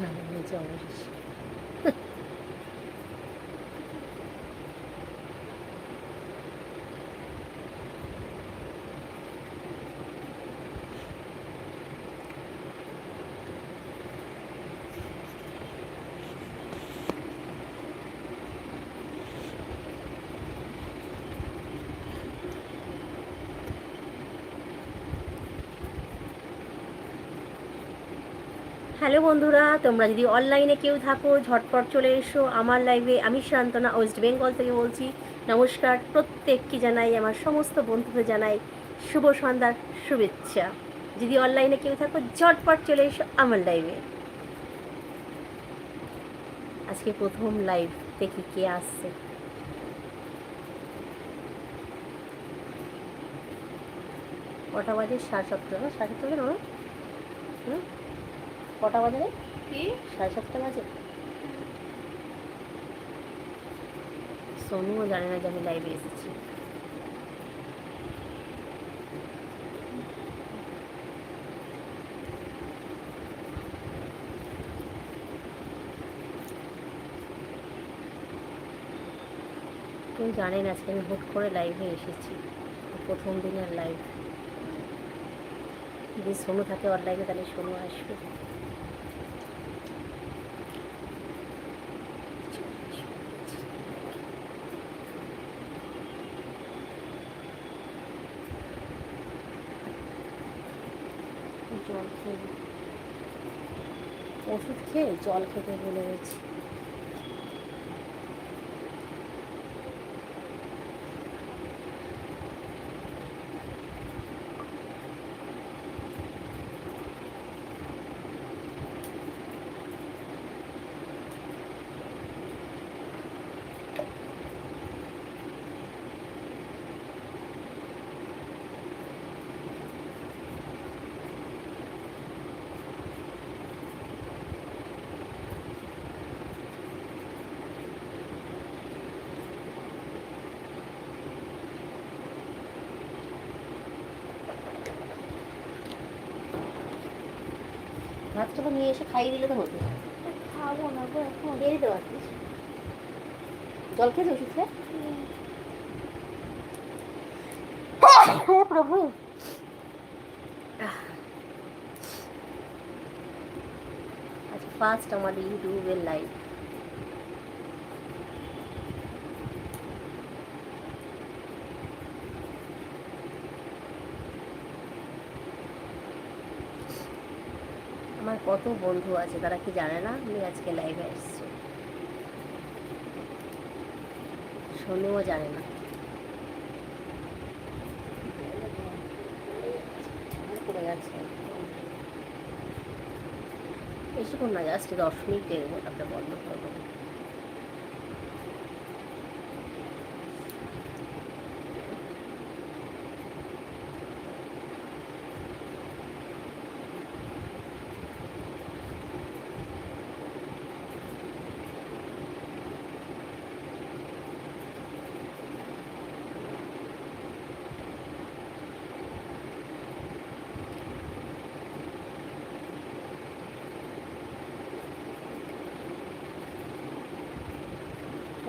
那你也叫我一 hello বন্ধুরা, তোমরা যদি অনলাইনে কেউ থাকো, ঝটপট চলে এসো। আমার লাইভে আমি শান্তনা ওয়েস্ট বেঙ্গল থেকে বলছি। নমস্কার, প্রত্যেককে জানাই, আমার সমস্ত বন্ধুদের জানাই শুভ সন্ধ্যার শুভেচ্ছা। যদি অনলাইনে কেউ থাকো, ঝটপট চলে এসো আমার লাইভে আজকে প্রথম লাইভ দেখি কে আসছে। কটা বাজে? সাড়ে সাতটা সাড়ে সাতটা হুম? কটা বাজে রে? কি? সাড়ে সাতটা বাজে। সোনুও জানে না যে আমি লাইভে এসেছি। কেউ জানেন আজকে আমি হুট করে লাইভে এসেছি। প্রথম দিনের লাইভ যদি সোনু থাকে ওর লাইভে তাহলে সোনু আসবে। জল খেয়ে ওষুধ খেয়ে জল খেতে বলে গেছি। ভাতটা তো নিয়ে এসে খাইয়ে দিলে তো হতো। খাব না গো এখন বেরিয়ে পারতিস জল খেয়ে ওষুধ খেয়ে? প্রভু। আচ্ছা ফার্স্ট আমাদের ইউটিউবের লাইভ আমার কত বন্ধু আছে, তারা কি জানে না? আমি আজকে লাইভে এসেছি। শোনেও জানে না। বেশিক্ষণ না জাস্ট দশ মিনিট দেখব তারপরে বন্ধ করব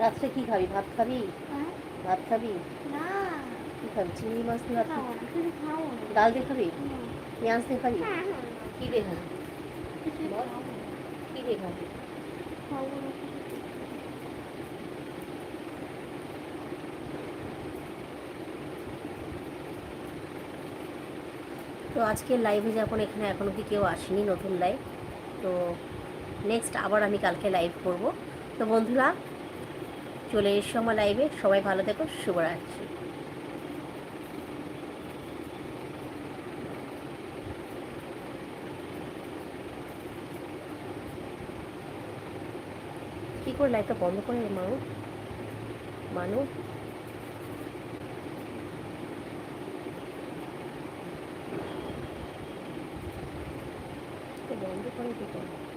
রাত্রে কি খাবি? ভাত খাবি? হ্যাঁ? ভাত খাবি? কি খাবি? চিংড়ি মাছ দিয়ে ভাত ডাল দিয়ে খাবি? পেঁয়াজ দিয়ে খাবি? হ্যাঁ, হ্যাঁ, কি দিয়ে খাবি। কি দিয়ে খাবি। তো আজকে লাইভে যখন এখানে এখন অব্দি কেউ আসেনি নতুন লাইভ তো নেক্সট আবার আমি কালকে লাইভ করব। তো বন্ধুরা চলে এসো আমার লাইভে সবাই ভালো থেকো, শুভরাত্রি। কি করে লাইভটা বন্ধ করে মানু। মানু। বন্ধ করে কি করে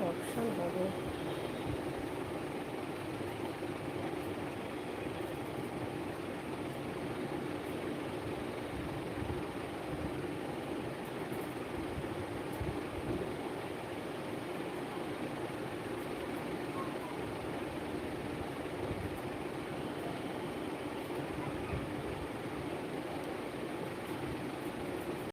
অপশান হবে।